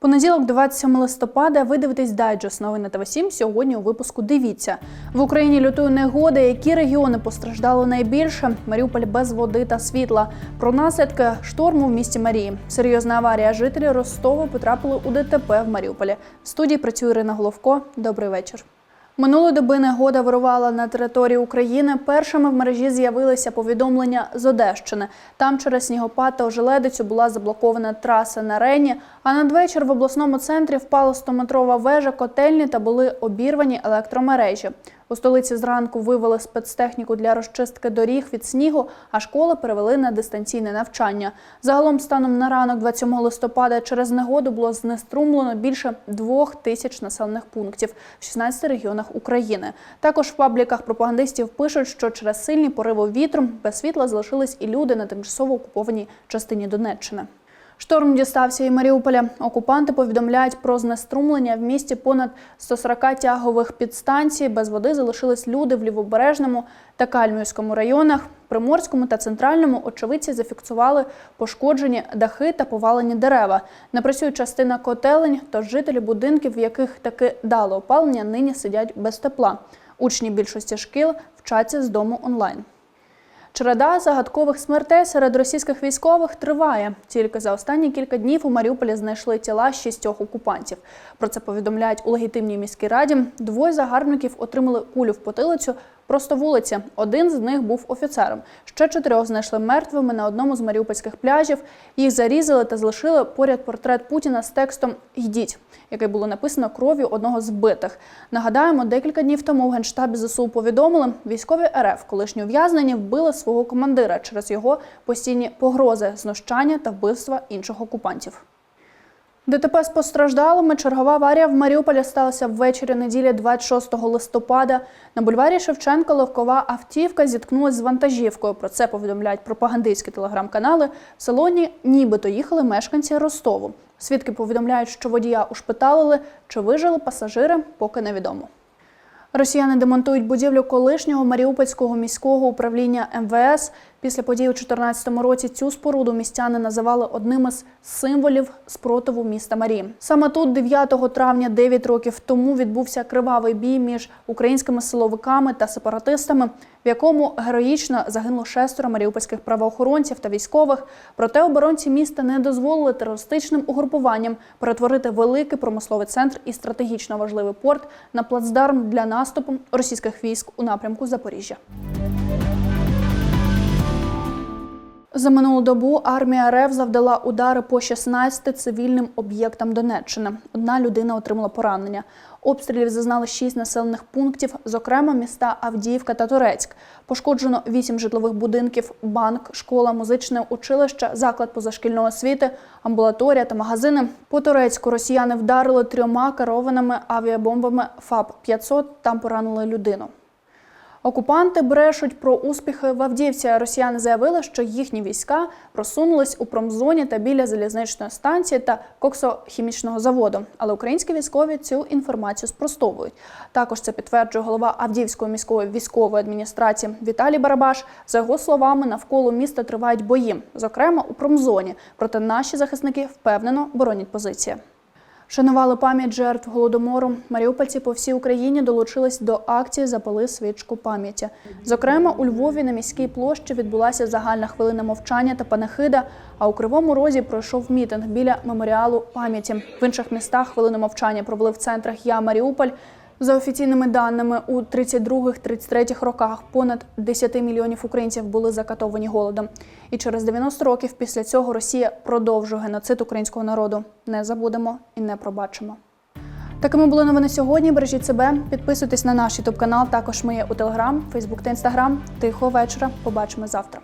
Понеділок, 27 листопада, ви дивитесь дайджест новини на ТВ7. Сьогодні у випуску дивіться. В Україні лютує негода. Які регіони постраждали найбільше? Маріуполь без води та світла. Про наслідки шторму в місті Марії. Серйозна аварія. Жителі Ростова потрапили у ДТП в Маріуполі. В студії працює Ірина Головко. Добрий вечір. Минулої доби негода вирувала на території України. Першими в мережі з'явилися повідомлення з Одещини. Там через снігопад та ожеледицю була заблокована траса на Рені. А надвечір в обласному центрі впала 100-метрова вежа котельні та були обірвані електромережі. У столиці зранку вивели спецтехніку для розчистки доріг від снігу, а школи перевели на дистанційне навчання. Загалом, станом на ранок 27 листопада, через негоду було знеструмлено більше двох тисяч населених пунктів в 16 регіонах України. Також в пабліках пропагандистів пишуть, що через сильні пориви вітру без світла залишились і люди на тимчасово окупованій частині Донеччини. Шторм дістався і Маріуполя. Окупанти повідомляють про знеструмлення в місті понад 140 тягових підстанцій. Без води залишились люди в Лівобережному та Кальмівському районах. Приморському та центральному очевидці зафіксували пошкоджені дахи та повалені дерева. Не працює частина котелень, тож жителі будинків, в яких таки дало опалення, нині сидять без тепла. Учні більшості шкіл вчаться з дому онлайн. Череда загадкових смертей серед російських військових триває. Тільки за останні кілька днів у Маріуполі знайшли тіла шістьох окупантів. Про це повідомляють у легітимній міській раді. Двоє загарбників отримали кулю в потилицю просто вулиці. Один з них був офіцером. Ще чотирьох знайшли мертвими на одному з маріупольських пляжів. Їх зарізали та залишили поряд портрет Путіна з текстом Йдіть, який було написано кров'ю одного з вбитих. Нагадаємо, декілька днів тому в генштабі ЗСУ повідомили, військові РФ, колишні ув'язнені, вбили свого командира через його постійні погрози, знущання та вбивства інших окупантів. ДТП з постраждалими. Чергова аварія в Маріуполі сталася ввечері неділі 26 листопада. На бульварі Шевченка легкова автівка зіткнулася з вантажівкою. Про це повідомляють пропагандистські телеграм-канали. В салоні нібито їхали мешканці Ростову. Свідки повідомляють, що водія ушпиталили. Чи вижили пасажири, поки невідомо. Росіяни демонтують будівлю колишнього Маріупольського міського управління МВС. Після подій у 2014 році цю споруду містяни називали одним із символів спротиву міста Марії. Саме тут, 9 травня, 9 років тому, відбувся кривавий бій між українськими силовиками та сепаратистами, в якому героїчно загинуло шестеро маріупольських правоохоронців та військових. Проте оборонці міста не дозволили терористичним угрупуванням перетворити великий промисловий центр і стратегічно важливий порт на плацдарм для наступу російських військ у напрямку Запоріжжя. За минулу добу армія РФ завдала удари по 16 цивільним об'єктам Донеччини. Одна людина отримала поранення. Обстрілів зазнали 6 населених пунктів, зокрема міста Авдіївка та Турецьк. Пошкоджено 8 житлових будинків, банк, школа, музичне училище, заклад позашкільної освіти, амбулаторія та магазини. По Турецьку росіяни вдарили трьома керованими авіабомбами ФАБ-500, там поранили людину. Окупанти брешуть про успіхи в Авдіївці. Росіяни заявили, що їхні війська просунулись у промзоні та біля залізничної станції та коксохімічного заводу. Але українські військові цю інформацію спростовують. Також це підтверджує голова Авдіївської міської військової адміністрації Віталій Барабаш. За його словами, навколо міста тривають бої, зокрема у промзоні. Проте наші захисники впевнено боронять позиції. Шанували пам'ять жертв голодомору. Маріупольці по всій Україні долучились до акції Запали свічку пам'яті. Зокрема, у Львові на міській площі відбулася загальна хвилина мовчання та панахида. А у Кривому Розі пройшов мітинг біля меморіалу пам'яті. В інших містах хвилину мовчання провели в центрах Я Маріуполь. За офіційними даними, у 32-33 роках понад 10 мільйонів українців були закатовані голодом. І через 90 років після цього Росія продовжує геноцид українського народу. Не забудемо і не пробачимо. Такими були новини сьогодні. Бережіть себе, підписуйтесь на наш ютуб канал. Також ми є у Телеграм, Фейсбук та Інстаграм. Тихого вечора. Побачимо завтра.